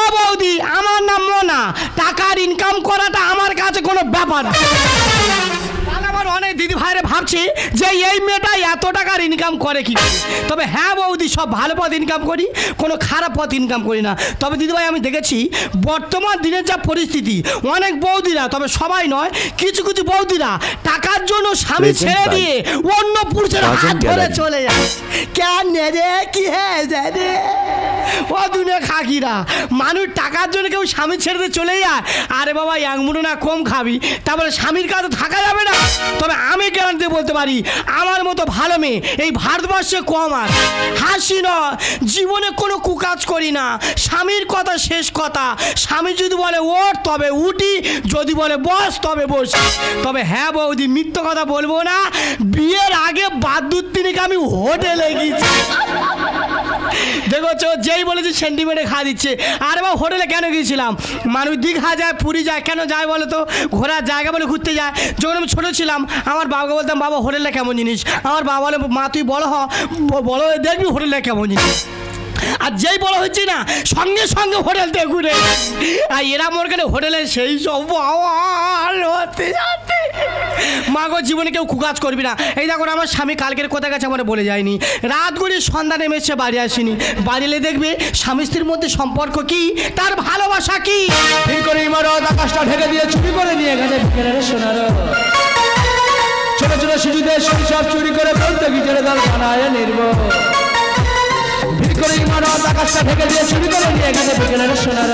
ও বৌদি আমার নাম মোনা টাকার ইনকাম করাটা আমার কাছে কোনো ব্যাপার না। দিদি ভাইরে ভাবছে যে এই মেয়েটা এত টাকার ইনকাম করে কি করে। তবে হ্যাঁ বৌদি সব ভালো পথ ইনকাম করি কোনো খারাপ পথ ইনকাম করি না। তবে দিদিভাই আমি দেখেছি বর্তমান দিনের যা পরিস্থিতি অনেক বৌদিরা তবে সবাই নয় কিছু কিছু বৌদিরা টাকার জন্য স্বামী ছেড়ে দিয়ে অন্য পুরুষের হাত ধরে চলে যায় কেন রে কি হয়েছে রে? ও দুনে খাকিরা মানুষ টাকার জন্য কেউ স্বামী ছেড়ে চলে যায়। আরে বাবা এক মুঠো না কম খাবি। তারপরে স্বামীর কাছে থাকা যাবে না। তবে আমি গ্যারান্টি বলতে পারি, আমার মতো ভালো মেয়ে এই ভারতবর্ষে কম আর। হাসি ন জীবনে কোনো কুকাজ করি না। স্বামীর কথা শেষ কথা। স্বামী যদি বলে ওঠ, তবে উঠি। যদি বলে বস, তবে বসি। তবে হ্যাঁ বৌদি, মিথ্য কথা বলব না। বিয়ের আগে বাদ্যুৎ তিনিকে আমি হোটেলে গেছি দেখো যেই বলেছি সেন্টিমেন্টে খা দিচ্ছে। আরে বা হোটেলে কেন গিয়েছিলাম? মানুষ দীঘা যায়, পুরী যায়, কেন যায় বলো তো? ঘোরার জায়গা বলে ঘুরতে যায়। যখন আমি ছোটো ছিলাম, আমার বাবাকে বলতাম, বাবা, হোটেলটা কেমন জিনিস? আমার বাবা বলে, মা, তুই বড় হ বড় হয়ে দেখবি হোটেলটা কেমন জিনিস। আর যেই বড় হচ্ছে না, সঙ্গে সঙ্গে হোটেল থেকে ঘুরে। আর এরা মোর হোটেলে সেই সব হতে যাতে মাগো জীবনে কেউ কুকাজ করবি না। এই দেখো আমার স্বামী কালকের কোথায় গেছে, আমার বলে যায়নি। রাত করে সন্ধ্যা নেমে বাড়ি আসেনি। বাড়ি এলে দেখবে স্বামী স্ত্রীর মধ্যে সম্পর্ক কি, তার ভালোবাসা কি? ঠিক করে ইমারত, আকাশটা ঢেকে দিয়ে চুরি করে নিয়ে গেছে সোনার। ছোট ছোট শিশুদের শৈশব চুরি করে বলতে গিজের দল বানায় নির্ব। ভিড় করে ইমারত, আকাশটা ঢেকে দিয়ে চুরি করে নিয়ে গেছে বিকেলের সোনার।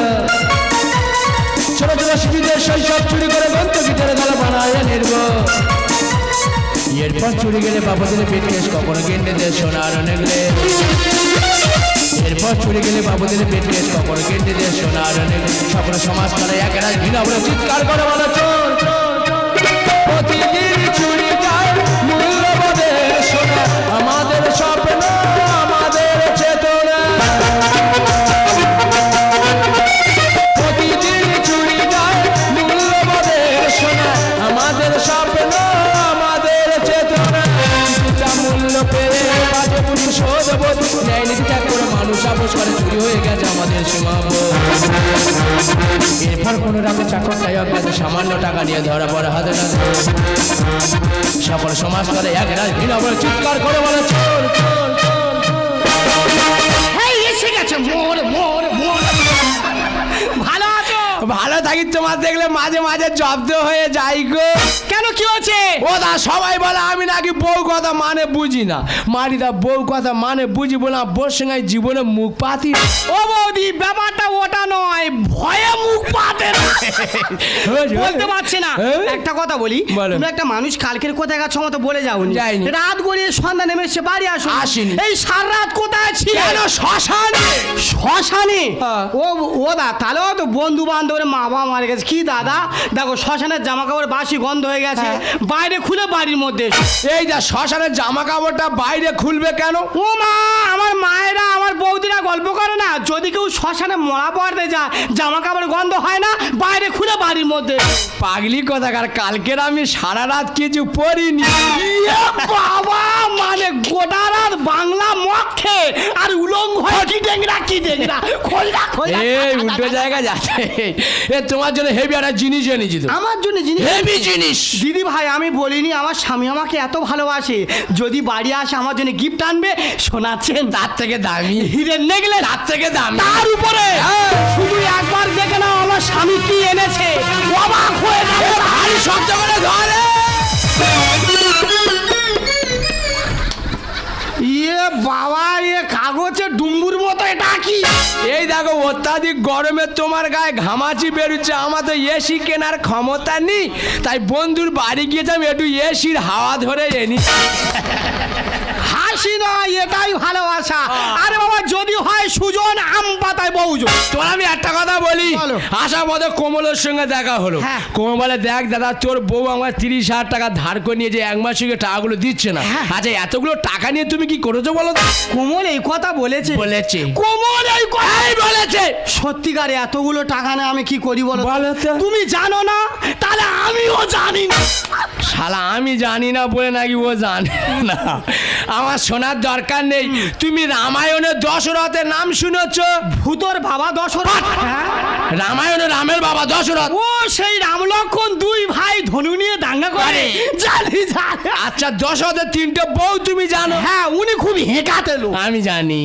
ছোট ছোট শিশুদের শৈশব চুরি করে বলতে গিজের তারা বানায় নির্ব এরপর চুরি গেলে বাবাদের পেটকেশ কখনো গেন্ডে দে সোনার নেগলে এরপর চুরি গেলে বাবুদের পেটকেশ কখনো কেটে দে সোনার নেগলে সকল সমাজ তারা একেরা ঘৃণা বলে চিৎকার করে বলে চোর। প্রতিদিন চুরি এরপর কোনো রাতে চাকরটাই অজ্ঞাত সামান্য টাকা নিয়ে ধরা পড়া হাতে না সকল সমাজ করে এক রাত বলে চিৎকার করে বলে চোর এসে গেছে মোর মোর মোর। ভালো আছো? ভালো থাকি তোমার দেখলে মাঝে মাঝে জব্দ হয়ে যাই গো। কেন কি হচ্ছে ও দা সবাই বলে আমি নাকি বউ কথা মানে বুঝি না মারি দা বউ কথা মানে বুঝি বলে বউর সঙ্গে জীবনে মুখ পাতি। ও বৌদি ব্যাপারটা ওটা নয় ভয়ে মুখ পাতে না। বলতে পারছি না হ্যাঁ? একটা কথা বলি। তুমি একটা মানুষ কালকের কোথায় গেছো মতো বলে যাইনি। রাত গড়িয়ে সন্ধ্যা নেমে এসে বাড়ি আসো আসিনি। এই সারা রাত কোথায় ছিল কেন শ্মশানে শ্মশানে হ্যাঁ। ও ও দা তাহলেও তো বন্ধু বান্ধবের মা বাবা মারা গেছে কি দাদা দেখো শ্মশানের জামা কাপড় বাসি গন্ধ হয়ে গেছে হ্যাঁ। বাইরে খুলে বাড়ির মধ্যে। এই যা শ্মশানের জামা কাপড়টা বাইরে খুলবে কেন ও মা আমার মায়েরা আমার বৌদিরা গল্প করে না যদি কেউ শ্মশানে মরা পড়তে যায় জামা কাপড় গন্ধ হয় না বাইরে খুলে বাড়ির মধ্যে। পাগলি কথাকার কালকের আমি সারা রাত কিছু পড়িনি। ইয়ে বাবা মানে গোটা রাত বাংলা মক্ষে আর উলঙ্গ হয় কি ডেংরা কি ডেংরা? খোলা খোলা এই উল্টো জায়গা যাচ্ছে। এ তোমার জন্য হেভি একটা জিনিস এনেছি তো। আমার জন্য জিনিস? হেভি জিনিস। দিদি ভাই আমি বলিনি আমার স্বামী আমাকে এত ভালোবাসে। যদি বাড়ি আসে আমার জন্য গিফট আনবে শোনাচ্ছেন। তার থেকে দামি। হিরের নেগলে তার থেকে দামি। তার উপরে হ্যাঁ। শুধু একবার দেখে নাও আমার স্বামী কি এনেছে। অবাক হয়ে যাবে। ভারী শব্দ করে ধরে ইয়ে বাবা এ কাগজে ডুম্বুর মতো এটা কি? এই দেখো অত্যাধিক গরমে তোমার গায়ে ঘামাচি বেরোচ্ছে আমার তো এসি কেনার ক্ষমতা নেই। তাই বন্ধুর বাড়ি গিয়েছিলাম একটু এসির হাওয়া ধরে এনি হাসি নয় এটাই ভালোবাসা। আরে বাবা যদি হয় সুজন আম পাতায় বউজন তোমার আমি একটা কথা বলি। আসার পথে কোমলের সঙ্গে দেখা হলো। হ্যাঁ। কোমল দেখ দাদা তোর বউ আমার তিরিশ হাজার টাকা ধার করে নিয়ে যে এক মাস সঙ্গে টাকাগুলো দিচ্ছে না। হ্যাঁ। আচ্ছা এতগুলো টাকা নিয়ে তুমি কি করেছ বলো কোমল এই কথা বলেছে। বলেছে। কোমল এই কথা এই বলেছে। সত্যিকারে এতগুলো টাকা না আমি কি করি বলো। তুমি জানো না? তাহলে আমিও জানি না। শালা আমি জানি না বলে নাকি ও জানে না। আমার শোনার দরকার নেই। তুমি রামায়ণের দশরথের নাম শুনেছ? ভূতর বাবা দশরথ। রামায়ণের রামায়ণে রামের বাবা দশরথ। ও সেই রাম লক্ষণ দুই ভাই ধনু নিয়ে দাঙ্গা করে। জানি জানি। আচ্ছা দশরথের তিনটে বউ তুমি জানো? হ্যাঁ উনি খুব হেঁকাতে লোক। আমি জানি।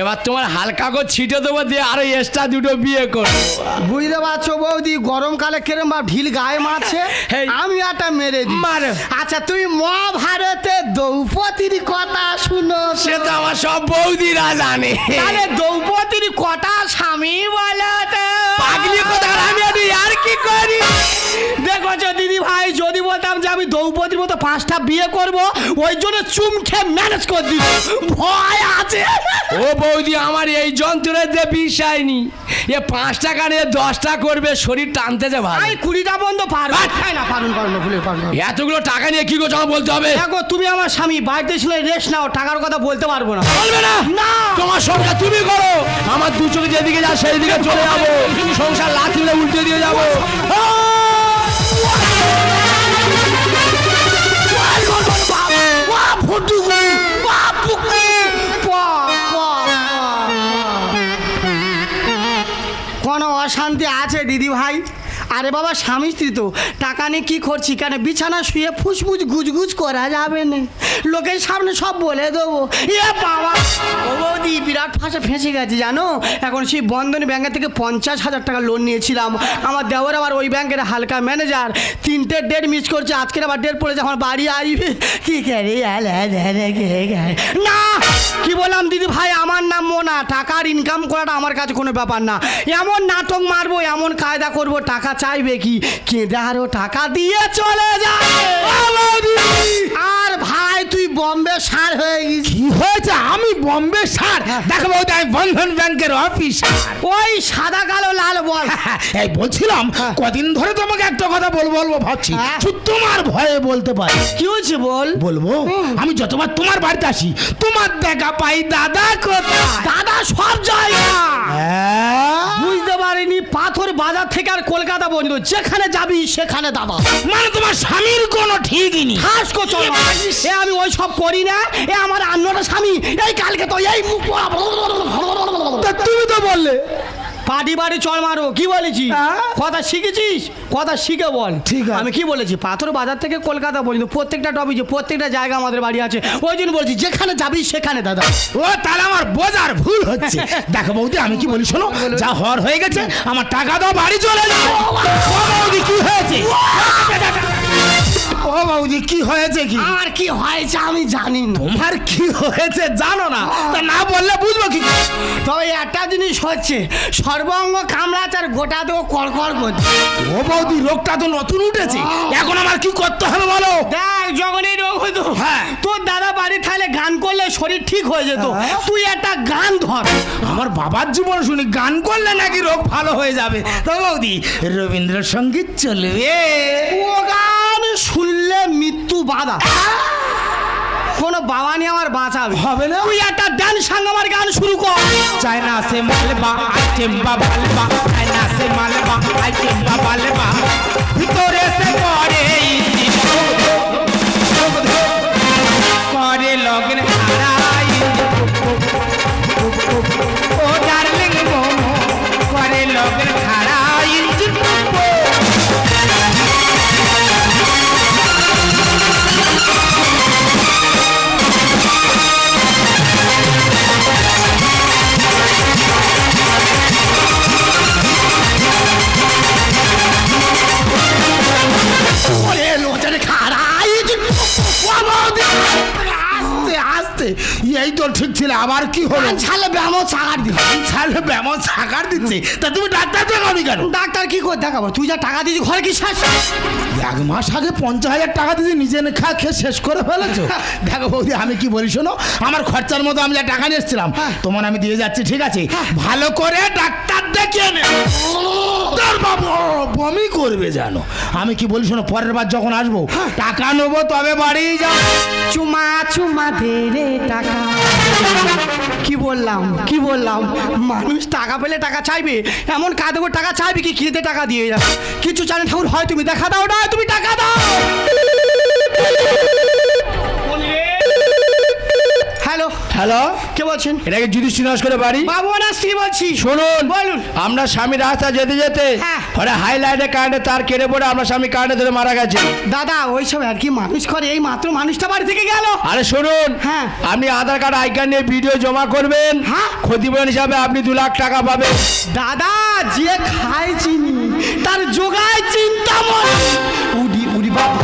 এবার তোমার হালকা করে ছিটে দেবো দিয়ে আরও এক্সট্রা দুটো বিয়ে করব বুঝতে পারছ বৌদি গরমকালে কেরম বা ঢিল গায়ে মারছে। আমি একটা মেরে দিই। মারো। আচ্ছা তুমি মহাভারতে দ্রৌপদীর কথা শুনো সে তো আমার সব বৌদিরা জানে। তাহলে দ্রৌপদীর কথা স্বামী বলো পাগলি কোথাকার আমি আর কি করি? দেখো তো দিদি ভাই যদি বলতাম যে আমি দ্রৌপদীর মতো পাঁচটা বিয়ে করব ওই জন্য চুম খেয়ে ম্যানেজ করে দিব ভয় আছে। ও বৌদি আমার এই যন্ত্রের যে বিষয় নি এ পাঁচ টাকা নিয়ে দশটা করবে শরীর টানতে যে ভালো। আমি কুড়িটা বন্ধ পারব। না পারুন পারুন ভুলে পারুন। এতগুলো টাকা নিয়ে কি করছ আমার বলতে হবে? দেখো তুমি আমার স্বামী বাড়িতে ছিল রেস্ট নাও টাকার কথা বলতে পারব না। বলবে না? না। তোমার সংসার তুমি করো। আমার দু চোখে যেদিকে যা সেই দিকে চলে যাব। সংসার লাথিলে উল্টে দিয়ে যাব। কোনো অশান্তি আছে দিদি ভাই? আরে বাবা, স্বামী স্ত্রী তো। টাকা নিয়ে কী করছি? কেন বিছানা শুয়ে ফুসফুস গুজগুজ করা যাবে না। লোকের সামনে সব বলে দেবো। এ বাবা! ও বৌদি, বিরাট ফাঁসে ফেঁসে গেছে, জানো? এখন সেই বন্ধন ব্যাংকের থেকে পঞ্চাশ হাজার টাকা লোন নিয়েছিলাম। আমার দেওয়ার আবার ওই ব্যাংকের হালকা ম্যানেজার তিনটে ডেট মিস করছে, আজকের আবার ডেট পড়েছে, আমার বাড়ি আসবে। কি করে? না! কি বললাম দিদি ভাই, আমার নাম মোনা। টাকার ইনকাম করাটা আমার কাছে কোনো ব্যাপার না। এমন নাটক মারবো, এমন কায়দা করব, টাকা চাইবে কি? কেঁদে আরও টাকা দিয়ে চলে যায়। আর ভাই তুই বম্বে সার হয়ে গেছিস। কি হয়েছে? আমি বম্বে সার? দেখো বৌদি আমি বন্ধন ব্যাংকের অফিসার ওই সাদা কালো লাল বল। এই বলছিলাম কদিন ধরে তোমাকে একটা কথা বলব বলব ভাবছি। হ্যাঁ। তোমার ভয়ে বলতে পারি। কি হয়েছে বল? বলব? আমি যতবার তোমার বাড়িতে আসি তোমার দেখা পাই দাদা কোথায়? দাদা সব জায়গা হ্যাঁ? পারিনি পাথর বাজার থেকে আর কলকাতা পর্যন্ত। যেখানে যাবি সেখানে দাবা। মানে তোমার স্বামীর কোনো ঠিকই নেই। হাস কো চল এ আমি ওই সব করি না। এ আমার আন্নটা স্বামী। এই কালকে তো এই মুখ তুমি তো বললে। পাটি বাড়ি চল মারো কি বলেছি? কথা শিখেছিস? কথা শিখে বল। ঠিক আছে। আমি কি বলেছি? পাথর বাজার থেকে কলকাতা পর্যন্ত প্রত্যেকটা টপিকে প্রত্যেকটা জায়গা আমাদের বাড়ি আছে ওই জন্য বলছি যেখানে যাবি সেখানে দাদা। ও তাহলে আমার বোঝার ভুল হচ্ছে। দেখো বৌদি আমি কি বলি শোনো যা হওয়ার হয়ে গেছে আমার টাকা দাও বাড়ি চলে যাও। বৌদি কি হয়েছে? ও বৌদি কি হয়েছে কি? আর কি হয়েছে আমি জানি না। তোমার কি হয়েছে জানো না? তা না বললে বুঝব কি? তবে একটা জিনিস হচ্ছে সর্বঙ্গ কামড়াচ্ছে আর গোটা দেবো কড়কড় করছে ও বৌদি রোগটা তো নতুন উঠেছে। এখন আমার কি করতে হবে বলো? দেখ রোগ হতো। হ্যাঁ। তোর দাদা বাড়ি থাকলে গান করলে শরীর ঠিক হয়ে যেত। হ্যাঁ। তুই একটা গান ধর। আমার বাবার জীবন শুনি গান করলে নাকি রোগ ভালো হয়ে যাবে। তো বৌদি রবীন্দ্রসঙ্গীত চলবে। ও গান মৃত্যু বাধা কোন বাবা নিয়ে আমার বাঁচাবে। হবে না। তুই একটা সাং আমার গান শুরু কর। চায়না সে মালবা আইটেম বা বালবা। চায়না সে মালবা আইটেম বা বালবা। ভিতরে সে করে এই তো ঠিক ছিল আবার কি হলো? ছালে ব্যামো ছাগার দিচ্ছে ছালে ব্যামো ছাগার দিচ্ছে। তা তুমি ডাক্তার দেখাবি কেন? ডাক্তার কি করে দেখাবো? তুই যা টাকা দিয়েছি ঘরে কি শেষ এক মাস আগে পঞ্চাশ হাজার টাকা দিয়ে নিজে খা খেয়ে শেষ করে ফেলেছো? দেখো বৌদি আমি কি বলি শোনো আমার খরচার মতো আমি যা টাকা নিয়ে এসেছিলাম তোমার আমি দিয়ে যাচ্ছি ঠিক আছে? ভালো করে ডাক্তার দেখিয়ে নে। তোর বাবু বমি করবে জানো আমি কি বলি শোনো পরের বার যখন আসব টাকা নেব তবে বাড়ি যাও চুমা চুমা দে রে টাকা। কি বললাম? কি বললাম? মানুষ টাকা পেলে টাকা চাইবে। এমন কাঁদবো টাকা চাইবে কি? কিনতে টাকা দিয়ে যাবে। কিছু জানে ঠাকুর, হয় তুমি দেখা দাও না তুমি টাকা দাও। হ্যালো? কে বলছেন? এটাকে যুধিষ্ঠির নস্করের বাড়ি। বাবু না স্ত্রী বলছি। শুনুন বলুন। আমরা স্বামী রাস্তা যেতে যেতে হ্যাঁ। ওরা হাইলাইটে কারেন্টে তার কেটে পড়ে আমরা স্বামী কারেন্টে ধরে মারা গেছে। দাদা ওই সব আর কি মানুষ করে এই মাত্র মানুষটা বাড়ি থেকে গেল। আরে শুনুন হ্যাঁ। আপনি আধার কার্ড আই কার্ড নিয়ে ভিডিও জমা করবেন। হ্যাঁ। ক্ষতিপূরণ হিসাবে আপনি দু লাখ টাকা পাবেন। দাদা যে খায় চিনি তার যোগায় চিন্তা মনে। উডি উডি বাবা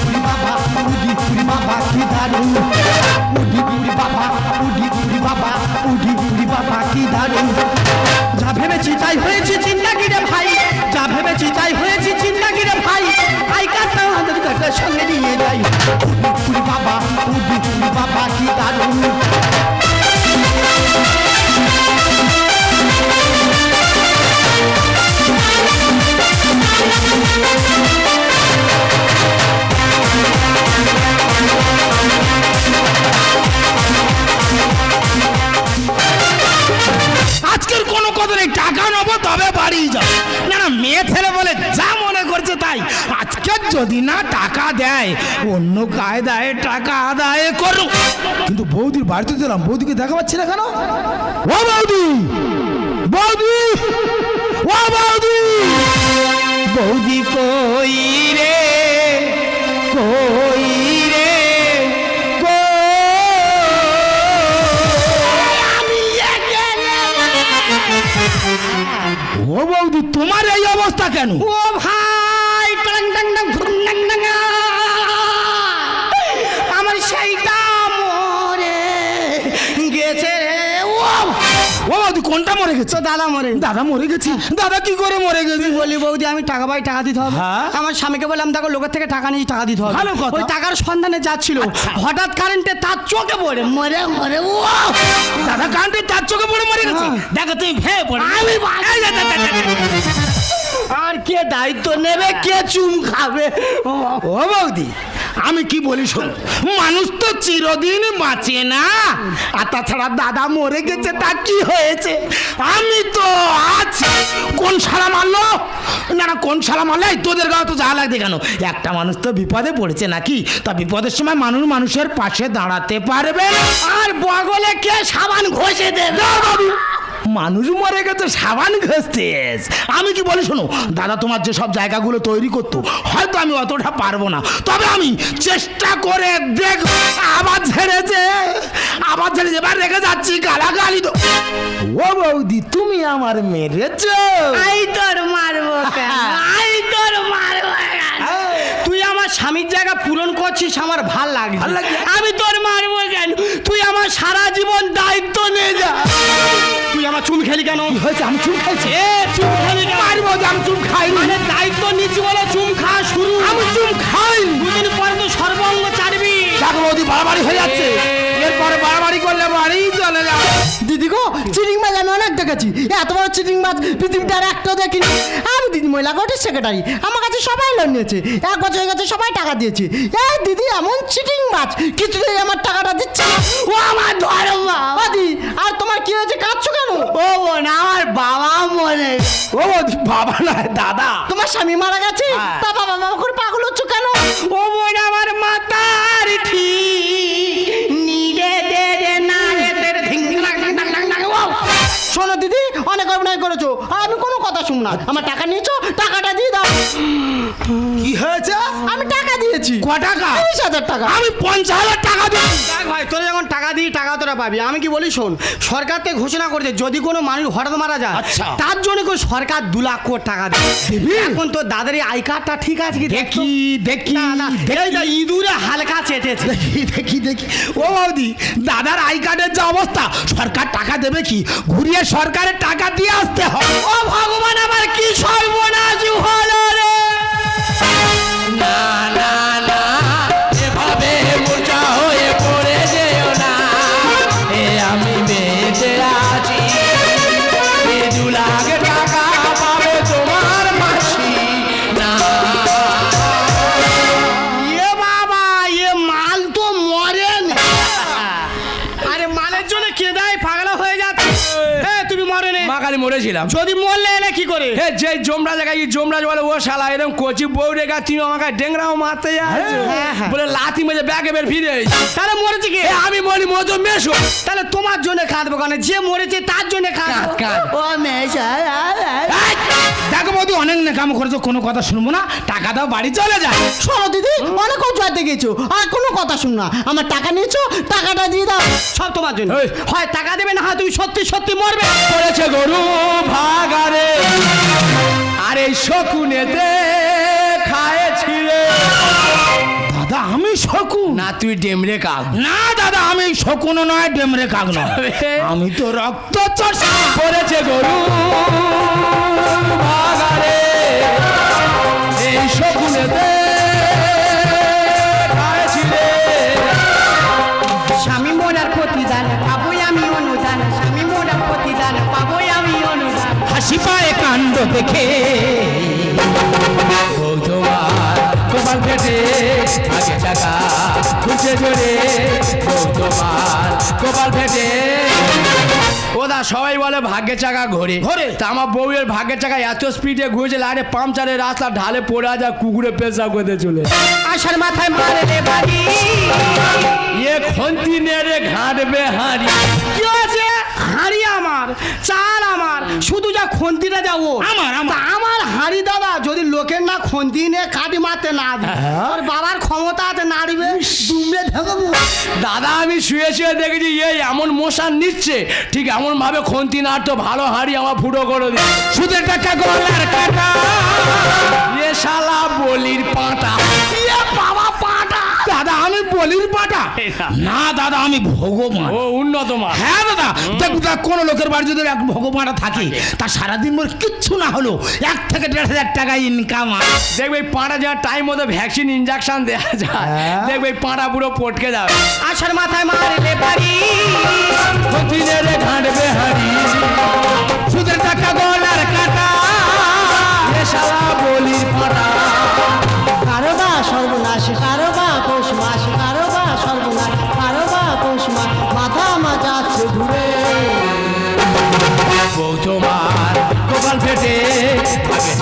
উডি বাবা উডি উডি বাবা কি উডি উডি বাবা যা ভেবেছি তাই হয়েছি চিন্তা কি রে ভাই? যা ভেবেছি তাই হয়েছে বাড়ি যাও। না না মেয়ে ছেলে বলে যা মনে করছে তাই। আজকে যদি না টাকা দেয় অন্য কায়দায় টাকা আদায় করো কিন্তু বৌদির বাড়িতে দিলাম বৌদিকে দেখা পাচ্ছি না কেন? ও বৌদি! বৌদি! ও বৌদি! বৌদি কই রে? ও বৌদি তোমার এই অবস্থা কেন? ও ভাই কোনটা মরে গেছে? তো দাদা মরে দাদা মরে গেছে? দাদা কি করে মরে গেছে? বলি বৌদি আমি টাকা পাই টাকা দিতে হবে। হ্যাঁ। আমার স্বামীকে বললাম দেখো লোকের থেকে টাকা নিয়ে টাকা দিতে হবে। ভালো কথা। আচ্ছা। ওই টাকার সন্ধানে যাচ্ছিল হঠাৎ কারেন্টে তার চোখে পড়ে। মরে মরে ও দাদা কান্ডে তার চোখে পড়ে মরে গেছে? হ্যাঁ। দেখো তুমি ভেবে পড়ে আমি। আর কে দায়িত্ব নেবে? কে চুম খাবে? ও বৌদি আমি কি বলি শোন? মানুষ তো চিরদিন বাঁচে না। আর তাছাড়া দাদা মরে গেছে, তা কি হয়েছে? আমি তো আছি। কোন শালা মারলো? না না, কোন শালা মারলো? তোদের গাও তো যা লাগবে কেন? একটা মানুষ তো বিপদে পড়েছে নাকি? তা বিপদের সময় মানুষ মানুষের পাশে দাঁড়াতে পারবে আর বগলে কে সাবান ঘষে দেবে? বাবু মানুষ মরে গেছে সাবান ঘষতে আমি কি বলি শোনো দাদা তোমার যে সব জায়গাগুলো তৈরি করতো হয়তো আমি অতটা পারব না। তবে আমি চেষ্টা করে দেখ আবার ছেড়েছে আবার ছেড়েছে এবার রেখে যাচ্ছি গালাগালি তো। ও বৌদি তুমি আমার মেরেছ। আই তোর মারবো আই তোর মারবো কেন? তুই আমার স্বামীর জায়গা পূরণ করছিস আমার ভালো লাগে আমি তোর মারবো কেন? তুই আমার সারা জীবন দায়িত্ব নিয়ে যা। তুই আমার চুম খেলি কেন? হয়েছে? আমি চুপ খাইছি এ চুম খেলি কেন? মারবো যে আমি চুপ খাইনি মানে দায়িত্ব নিচ্ছি বলে চুম খাওয়া শুরু। আমি চুপ খাইনি দুদিন পরে তো সর্বঙ্গ চারবি দেখো বৌদি বাড়াবাড়ি হয়ে যাচ্ছে। এরপরে বাড়াবাড়ি করলে বাড়ি চলে যাবে দিদি গো চিটিং মাছ আমি অনেক দেখেছি। এত বড় চিটিং মাছ পৃথিবীতে আর একটাও দেখিনি। আমি দিদি মহিলা কোর্টের সেক্রেটারি আমার কাছে সবাই লোন নিয়েছে। এক বছর হয়ে গেছে সবাই টাকা দিয়েছে। এই দিদি এমন চিটিং মাছ। কিছুতেই আমার টাকাটা দিচ্ছে ও আমার ও দি আর তোমার কি হয়েছে? কাঁদছো বোন আমার বাবা মরে। ও বাবা না দাদা। তোমার স্বামী মারা গেছে? হ্যাঁ। তা বাবা বাবা করে পাগল হচ্ছ কেন? ও বোন না আমার টাকা নিয়েছো? টাকাটা দিয়ে দাও। কি হয়েছে? আমি টাকা দিয়েছি। ক টাকা? তিরিশ হাজার টাকা। আমি পঞ্চাশ হাজার টাকা দিই। দেখ ভাই তোরা যখন টাকা দিই টাকা তোরা পাবি। আমি কি বলি শোন সরকার থেকে ঘোষণা করেছে যদি কোনো মানুষ হঠাৎ মারা যায় আচ্ছা। তার জন্য করে সরকার দু লাখ কোটি টাকা দেবে। এখন তো দাদার এই আই কার্ডটা ঠিক আছে কি? দেখি দেখি ইঁদুরে হালকা চেটেছে। দেখি দেখি দেখি। ও বৌদি দাদার আই কার্ডের যে অবস্থা সরকার টাকা দেবে কি? ঘুরিয়ে সরকারের টাকা দিয়ে আসতে হবে। ও ভগবান আমার কি সর্বনাশ হলো রে? না না না এভাবে মূর্ছা হয়ে পড়ে যেও না। এ আমি বেঁচে আছি। দু লাখ টাকা পাবে তোমার মাসি। না। এ বাবা এ মাল তো মরে না। আরে মালের জন্য কেদাই পাগলা হয়ে যাচ্ছে। এ তুমি মরে নে। মা কালী মরেছিলাম। যদি মরলে এলে কি করে? হে যে জমরা জায়গায় জমরাজ বলে ও শালা এরকম কচি বউ রেখা তুমি আমাকে ডেংরাও মারতে যাচ্ছ। হ্যাঁ, হ্যাঁ। বলে লাথি মেজে ব্যাগে বের ফিরে। তাহলে মরেছে কি? আমি বলি মতো মেশো। তাহলে তোমার জন্য খাদবো কেন? যে মরেছে তার জন্য খাদবো। ও মেশা দেখো বৌদি অনেক নেকাম করেছ কোনো কথা শুনব না। টাকা দাও বাড়ি চলে যায় শোনো দিদি অনেক অজুহাতে গেছো আর কোনো কথা শুন না। আমার টাকা নিয়েছো টাকাটা দিয়ে দাও। সব তোমার জন্য। হয় টাকা দেবে না হয় তুমি সত্যি সত্যি মরবে। পড়েছে গরু ভাগারে। আর শকুনেতে খায়েছি দাদা আমি শকুন। না তুই ডেমরে কাক। না দাদা আমি শকুন নয় ডেমরে কাক নয়। আমি তো রক্ত চষা পড়েছে গরু। এই শকুনেতে দেখে তোমার ফেটে আগে টাকা খুঁজে জোরে বউ তোমার ফেটে ওদা সবাই বলে ভাগ্যের চাকা ঘোরে। ঘোরে। তা আমার বউয়ের ভাগ্যের চাকা এত স্পিডে ঘুরেছে লাইনে পাংচারের রাস্তা ঢালে পড়ে যা কুকুরে পেশা করতে চলে আশার মাথায় মারলে বাড়ি। ইয়ে খন্তি নেড়ে ঘাটবে হাঁড়ি। আমার চাল আমার শুধু যা খন্তিটা যাব আমার, আমার। হাঁড়ি দাদা যদি লোকের না খন্তি নিয়ে কাটি মারতে না দিই ওর বাবার ক্ষমতা আছে নাড়বে দুমড়ে ঢেকাবো। দাদা আমি শুয়ে শুয়ে দেখেছি এই এমন মশান নিচ্ছে। ঠিক এমন ভাবে খন্তি নাড়তো ভালো হাঁড়ি আমার ফুটো করে দিই সুদের টাকা গলার কাটা এ শালা বলির পাঁটা। বাবা দাদা আমি বলির পাটা। না। দাদা আমি ভগবান। ও উন্নত মা। হ্যাঁ দাদা দেখ দেখ কোন লোকের বাড়ি যদি এক ভগবানটা থাকে তা সারাদিন মোর কিচ্ছু না হলো। এক থেকে দেড় হাজার টাকা ইনকাম দেখবে পাঁটা যাওয়ার টাইম মতো ভ্যাকসিন ইনজেকশন দেওয়া যায়। দেখবে এই পাঁটা পুরো পটকে যাবে। আশার মাথায় মারলে দিনের ঘাঁটবে হাঁড়ি সুদের টাকা গলার কাটা।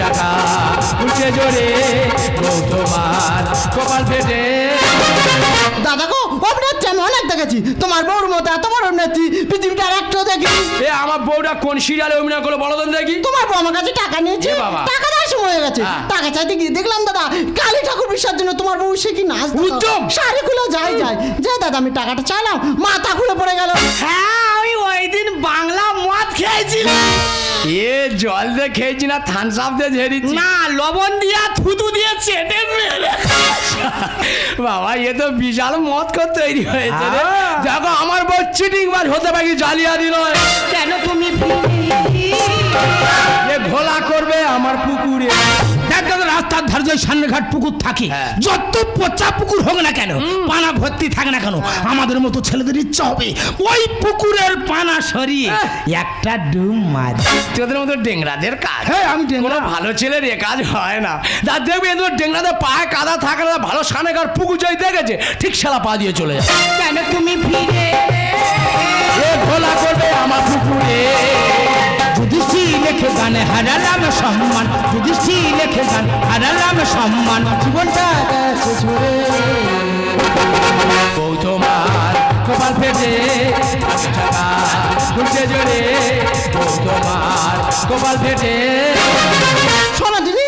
টাকা উঠে জোরে তোমার কপাল ফেটে দাদা গো অভিনেত্রী আমি অনেক দেখেছি তোমার বউর মতো এত বড় অভিনেত্রী পৃথিবীটা আর একটাও দেখি এ আমার বউটা কোন সিরিয়ালে অভিনয় করল বলো দেখি তোমার বউ আমার কাছে টাকা নিয়েছে। টাকা দেওয়ার সময় হয়ে গেছে হ্যাঁ। টাকা চাইতে গিয়ে দেখলাম দাদা কালী ঠাকুর বিশ্বাস জন্য তোমার বউ সে কি নাচ। উদ্যম। শাড়ি খুলে যাই যায় যে দাদা আমি টাকাটা চাইলাম মাথা খুলে পড়ে গেল হ্যাঁ আমি ওই দিন বাংলা মদ খেয়েছিলাম এ জল দিয়ে খেয়েছি না থানস আপ দিয়ে ঝেড়েছি না লবণ দিয়া থুতু দিয়ে চেটে বাবা এ তো বিশাল মত করে তৈরি হয়েছে হ্যাঁ। দেখো আমার বউ চিটিং বাজ হতে পারি জ্বালিয়া দিল। কেন তুমি এ ঘোলা করবে আমার পুকুরে। রাস্তার ধারে যে সামনে ঘাট পুকুর থাকে হ্যাঁ। যত পচা পুকুর হোক না কেন পানা ভর্তি থাকে না কেন আমাদের মতো ছেলেদের ইচ্ছা হবে। ওই পুকুরের পানা সরিয়ে একটা ডুম মারি। তোদের মতো ডেংরাদের কাজ। হ্যাঁ আমি কোনো ডেঙ্গরা ভালো ছেলের এ কাজ হয় না। যা দেখবে এদের ডেংরাদের পায়ে কাদা থাকে না ভালো সানেকার পুকুর যাই দেখেছে ঠিক শালা পা দিয়ে চলে যায়। কেন তুমি ফিরে? এ গানে হারালাম সম্মান যুধিষ্ঠি লেখে গান হারালাম সম্মান, জীবনটা গেছে ঝরে তোমার কপাল ফেটে ঘুরতে জোরে। তোমার কপাল ফেটে। শোনা, দিদি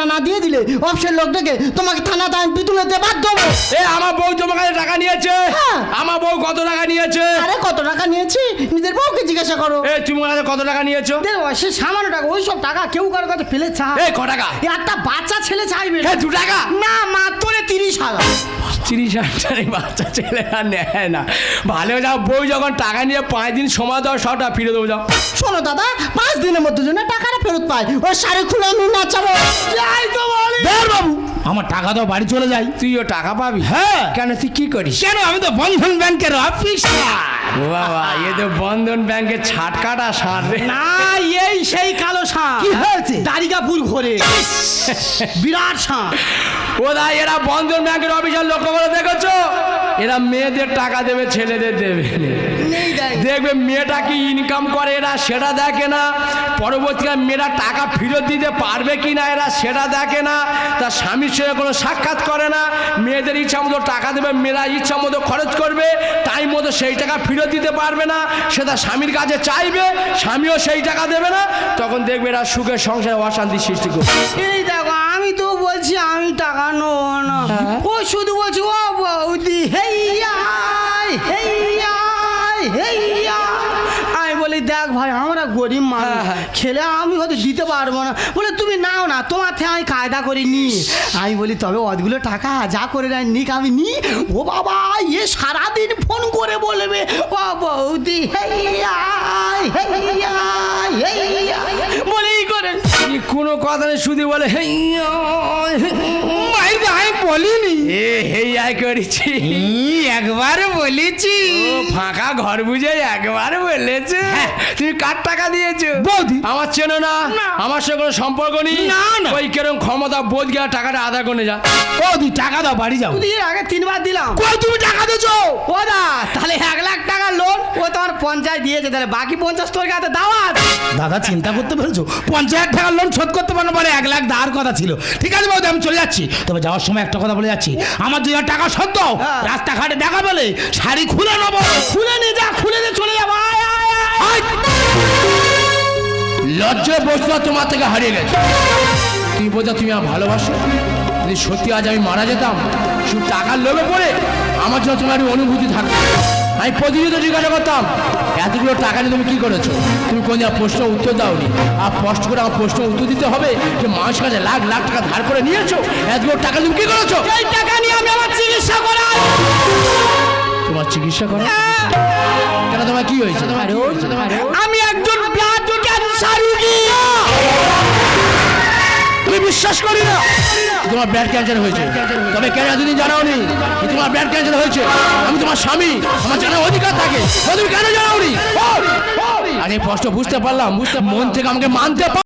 টাকাটা না দিয়ে দিলে অফিসের লোক ডেকে তোমাকে থানাতে আমি পিতুলে দিয়ে বাধ্য হব। এ আমার বউ তোমার কাছে টাকা নিয়েছে? হ্যাঁ। আমার বউ কত টাকা নিয়েছে? আরে কত টাকা নিয়েছি? নিজের বউকে জিজ্ঞাসা করো। এ তুমি আমার কাছে কত টাকা নিয়েছো? দেখো সে সামান্য টাকা ওই সব টাকা কেউ কারও কাছে ফেলে চা এ ক টাকা? একটা বাচ্চা ছেলে চাইবে এ দু টাকা? না মাত্র তিরিশ হাজার। তিরিশ হাজার বাচ্চা ছেলেরা নেয় না। ভালো যাও বউ যখন টাকা নিয়ে পাঁচ দিন সময় দাও সবটা ফিরে দেবো যাও। শোনো দাদা পাঁচ দিনের মধ্যে জন্য টাকাটা ফেরত পাই ওই শাড়ি খুলে আমি নাচাবো। যাই তো বলি। বাবু আমার টাকা দাও বাড়ি চলে যাই। তুইও টাকা পাবি? হ্যাঁ। কেন তুই কি করিস? কেন আমি তো বন্ধন ব্যাংকের অফিস বাবা এ তো বন্ধন ব্যাংকের ছাট কাটা সার না এই সেই কালো সাপ কি হয়েছে? দাড়িকাপুর ঘোরে। বিরাট সাপ ও এরা বন্ধন ব্যাংকের অফিসার লক্ষ্য করে দেখেছ? এরা মেয়েদের টাকা দেবে ছেলেদের দেবে। দেখবে মেয়েটা কি ইনকাম করে এরা সেটা দেখে না। পরবর্তীকালে মেয়েরা টাকা ফেরত দিতে পারবে কি না এরা সেটা দেখে না। তার স্বামীর সঙ্গে কোনো সাক্ষাৎ করে না। মেয়েদের ইচ্ছা মতো টাকা দেবে মেয়েরা ইচ্ছা মতো খরচ করবে টাইম মতো সেই টাকা ফেরত দিতে পারবে না। সে তার স্বামীর কাছে চাইবে স্বামীও সেই টাকা দেবে না। তখন দেখবে এরা সুখের সংসারে অশান্তি সৃষ্টি করবে। বলছি আমি টাকা নেব না ও শুধু বলছি ও বৌদি হেইয়া হেইয়া হেইয়া আমি বলি দেখ ভাই আমরা গরিব মানুষ। হ্যাঁ, হ্যাঁ। খেলে আমি হয়তো দিতে পারব না। বলে তুমি নাও না তোমার থেকে আমি কায়দা করে নি। আমি বলি তবে অতগুলো টাকা যা করে নেয় নিক আমি নি। ও বাবা এ সারাদিন ফোন করে বলবে ও বৌদি হেইয়া হেইয়া হেইয়া বলেই করে কি কোনো কথা নেই শুধু বলে মায়ের বলিনি। এ হেই আয় করেছি। একবার বলেছি। ও ফাঁকা ঘর বুঝে একবার বলেছে। তুমি কার টাকা দিয়েছ? বৌদি। আমার চেনো না? আমার সঙ্গে কোনো সম্পর্ক নেই? না, না। ওই কিরম ক্ষমতা বোধ গিয়ে টাকাটা আদা করে যা। ও তুই টাকা দাও বাড়ি যাও। দিয়ে আগে তিনবার দিলাম। কই তুমি টাকা দিছো ও দা তাহলে এক লাখ টাকা লোন ও তোমার পঞ্চাশ দিয়েছে তাহলে বাকি পঞ্চাশ তোর কাছে দাওয়াত। দাদা চিন্তা করতে পেরেছ? পঞ্চাশ টাকার লোন শোধ করতে পারো পরে এক লাখ দেওয়ার কথা ছিল। ঠিক আছে বৌদি আমি চলে যাচ্ছি। তবে যাওয়ার সময় একটা কথা বলে যাচ্ছি। আমার দুই হাজার টাকা সদ্য হ্যাঁ। রাস্তাঘাটে দেখা বলে শাড়ি খুলে নেব। খুলে নিয়ে যা খুলে দিয়ে চলে যাব। লজ্জা বসলা তোমার থেকে হারিয়ে গেছে। তুমি বোঝা তুমি আমার ভালোবাসো? যদি সত্যি আজ আমি মারা যেতাম শুধু টাকার লোভে পড়ে আমার জন্য তোমার অনুভূতি থাকতো। আমি প্রতিনিয়ত জিজ্ঞাসা করতাম এতগুলো টাকা নিয়ে তুমি কি করেছ? তুমি কোন প্রশ্ন উত্তর দাওনি? আর কষ্ট করে আমার প্রশ্ন উত্তর দিতে হবে যে মানুষের কাছে লাখ লাখ টাকা ধার করে নিয়েছো? এতগুলো টাকা তুমি কি করেছ? এই টাকা নিয়ে আমি আমার চিকিৎসা করাই। তোমার চিকিৎসা করো? কেন তোমার কি হয়েছে? আমি একজন ব্লাড ক্যান্সার রোগী। তুমি বিশ্বাস করি না। তোমার ব্লাড ক্যান্সার হয়েছে। তবে কেন এতদিন জানাওনি? তোমার ব্লাড ক্যান্সার হয়েছে। আমি তোমার স্বামী আমার জানার অধিকার থাকে। তুমি কেন জানাওনি? আমি স্পষ্ট বুঝতে পারলাম। মন থেকে আমাকে মানতে পার